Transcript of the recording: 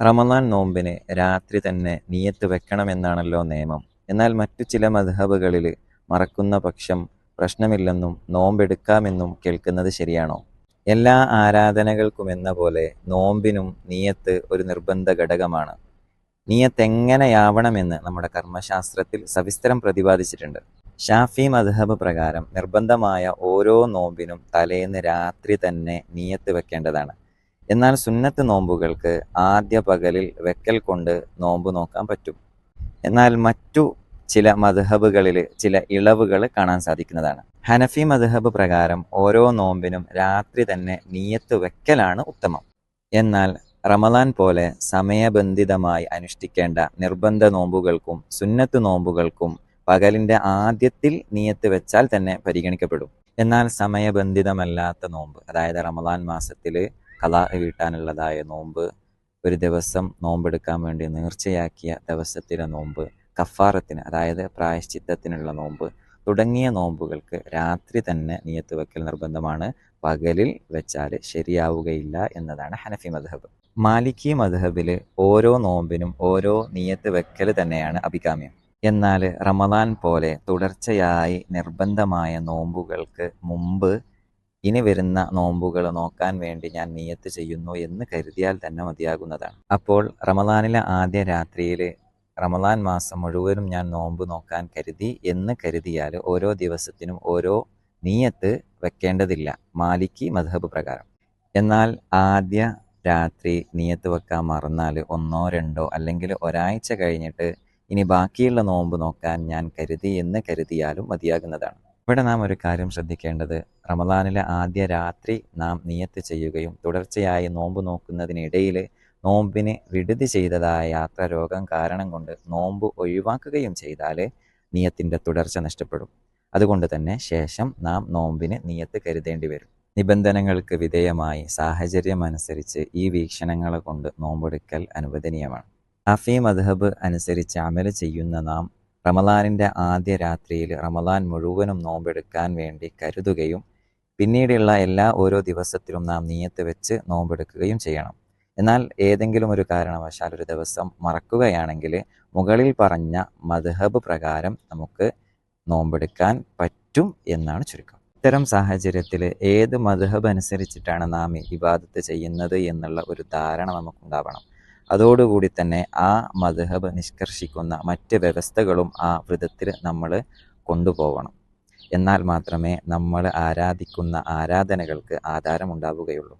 റമദാൻ നോമ്പിന് രാത്രി തന്നെ നീയത്ത് വെക്കണമെന്നാണല്ലോ നിയമം. എന്നാൽ മറ്റു ചില മദ്ഹബുകളിൽ മറക്കുന്ന പക്ഷം പ്രശ്നമില്ലെന്നും നോമ്പെടുക്കാമെന്നും കേൾക്കുന്നത് ശരിയാണോ? എല്ലാ ആരാധനകൾക്കുമെന്ന പോലെ നോമ്പിനും നീയത്ത് ഒരു നിർബന്ധ ഘടകമാണ്. നീയത്ത് എങ്ങനെയാവണമെന്ന് നമ്മുടെ കർമ്മശാസ്ത്രത്തിൽ സവിസ്തരം പ്രതിപാദിച്ചിട്ടുണ്ട്. ഷാഫി മദ്ഹബ് പ്രകാരം നിർബന്ധമായ ഓരോ നോമ്പിനും തലേന്ന് രാത്രി തന്നെ നീയത്ത് വെക്കേണ്ടതാണ്. എന്നാൽ സുന്നത്ത് നോമ്പുകൾക്ക് ആദ്യ പകലിൽ വെക്കൽ കൊണ്ട് നോമ്പ് നോക്കാൻ പറ്റും. എന്നാൽ മറ്റു ചില മദ്ഹബുകളിൽ ചില ഇളവുകൾ കാണാൻ സാധിക്കുന്നതാണ്. ഹനഫി മദ്ഹബ് പ്രകാരം ഓരോ നോമ്പിനും രാത്രി തന്നെ നീയത്ത് വെക്കലാണ് ഉത്തമം. എന്നാൽ റമദാൻ പോലെ സമയബന്ധിതമായി അനുഷ്ഠിക്കേണ്ട നിർബന്ധ നോമ്പുകൾക്കും സുന്നത്ത് നോമ്പുകൾക്കും പകലിന്റെ ആദ്യത്തിൽ നീയത്ത് വെച്ചാൽ തന്നെ പരിഗണിക്കപ്പെടും. എന്നാൽ സമയബന്ധിതമല്ലാത്ത നോമ്പ് അതായത് റമദാൻ മാസത്തിൽ കലാ വീട്ടാനുള്ളതായ നോമ്പ് ഒരു ദിവസം നോമ്പെടുക്കാൻ വേണ്ടി നേർച്ചയാക്കിയ ദിവസത്തിലെ നോമ്പ് കഫാറത്തിന് അതായത് പ്രായശ്ചിത്തത്തിനുള്ള നോമ്പ് തുടങ്ങിയ നോമ്പുകൾക്ക് രാത്രി തന്നെ നിയത്ത് വെക്കൽ നിർബന്ധമാണ്. പകലിൽ വെച്ചാൽ ശരിയാവുകയില്ല എന്നതാണ് ഹനഫി മദ്ഹബ്. മാലിക്കി മദ്ഹബിൽ ഓരോ നോമ്പിനും ഓരോ നിയത്ത് വെക്കൽ തന്നെയാണ് അഭികാമ്യം. എന്നാൽ റമദാൻ പോലെ തുടർച്ചയായി നിർബന്ധമായ നോമ്പുകൾക്ക് മുമ്പ് ഇനി വരുന്ന നോമ്പുകൾ നോക്കാൻ വേണ്ടി ഞാൻ നിയത്ത് ചെയ്യുന്നു എന്ന് കരുതിയാൽ തന്നെ മതിയാകുന്നതാണ്. അപ്പോൾ റമദാനിലെ ആദ്യ രാത്രിയിൽ റമദാൻ മാസം മുഴുവനും ഞാൻ നോമ്പ് നോക്കാൻ കരുതി എന്ന് കരുതിയാൽ ഓരോ ദിവസത്തിനും ഓരോ നീയത്ത് വെക്കേണ്ടതില്ല. മാലിക്കി മധബ് പ്രകാരം. എന്നാൽ ആദ്യ രാത്രി നീയത്ത് വെക്കാൻ മറന്നാൽ ഒന്നോ രണ്ടോ അല്ലെങ്കിൽ ഒരാഴ്ച കഴിഞ്ഞിട്ട് ഇനി ബാക്കിയുള്ള നോമ്പ് നോക്കാൻ ഞാൻ കരുതി എന്ന് കരുതിയാലും മതിയാകുന്നതാണ്. ഇവിടെ നാം ഒരു കാര്യം ശ്രദ്ധിക്കേണ്ടത്. റമദാനിലെ ആദ്യ രാത്രി നാം നിയത്ത് ചെയ്യുകയും തുടർച്ചയായി നോമ്പ് നോക്കുന്നതിനിടയിൽ നോമ്പിനെ വിടുതി ചെയ്തതായ യാത്ര രോഗം കാരണം കൊണ്ട് നോമ്പ് ഒഴിവാക്കുകയും ചെയ്താൽ നിയത്തിന്റെ തുടർച്ച നഷ്ടപ്പെടും. അതുകൊണ്ട് തന്നെ ശേഷം നാം നോമ്പിന് നിയത്ത് കരുതേണ്ടി വരും. നിബന്ധനകൾക്ക് വിധേയമായി സാഹചര്യമനുസരിച്ച് ഈ വീക്ഷണങ്ങളെ കൊണ്ട് നോമ്പെടുക്കൽ അനുവദനീയമാണ്. അഫീ മദ്ഹബ് അനുസരിച്ച് അമല ചെയ്യുന്ന നാം റമദാനിന്റെ ആദ്യ രാത്രിയിൽ റമദാൻ മുഴുവനും നോമ്പെടുക്കാൻ വേണ്ടി കരുതുകയും പിന്നീടുള്ള എല്ലാ ഓരോ ദിവസത്തിലും നാം നീയത്ത് വെച്ച് നോമ്പെടുക്കുകയും ചെയ്യണം. എന്നാൽ ഏതെങ്കിലും ഒരു കാരണവശാൽ ഒരു ദിവസം മറക്കുകയാണെങ്കിൽ മുകളിൽ പറഞ്ഞ മദ്ഹബ് പ്രകാരം നമുക്ക് നോമ്പെടുക്കാൻ പറ്റും എന്നാണ് ചുരുക്കം. ഇത്തരം സാഹചര്യത്തിൽ ഏത് മദ്ഹബ് അനുസരിച്ചിട്ടാണ് നാം ഇബാദത്ത് ചെയ്യുന്നത് എന്നുള്ള ഒരു ധാരണ നമുക്കുണ്ടാവണം. അതോടുകൂടി തന്നെ ആ മദ്ഹബ് നിഷ്കർഷിക്കുന്ന മറ്റ് വ്യവസ്ഥകളും ആ വ്രതത്തിൽ നമ്മൾ കൊണ്ടുപോകണം എന്നാൽ മാത്രമേ നമ്മൾ ആരാധിക്കുന്ന ആരാധനകൾക്ക് ആധാരം ഉണ്ടാവുകയുള്ളൂ.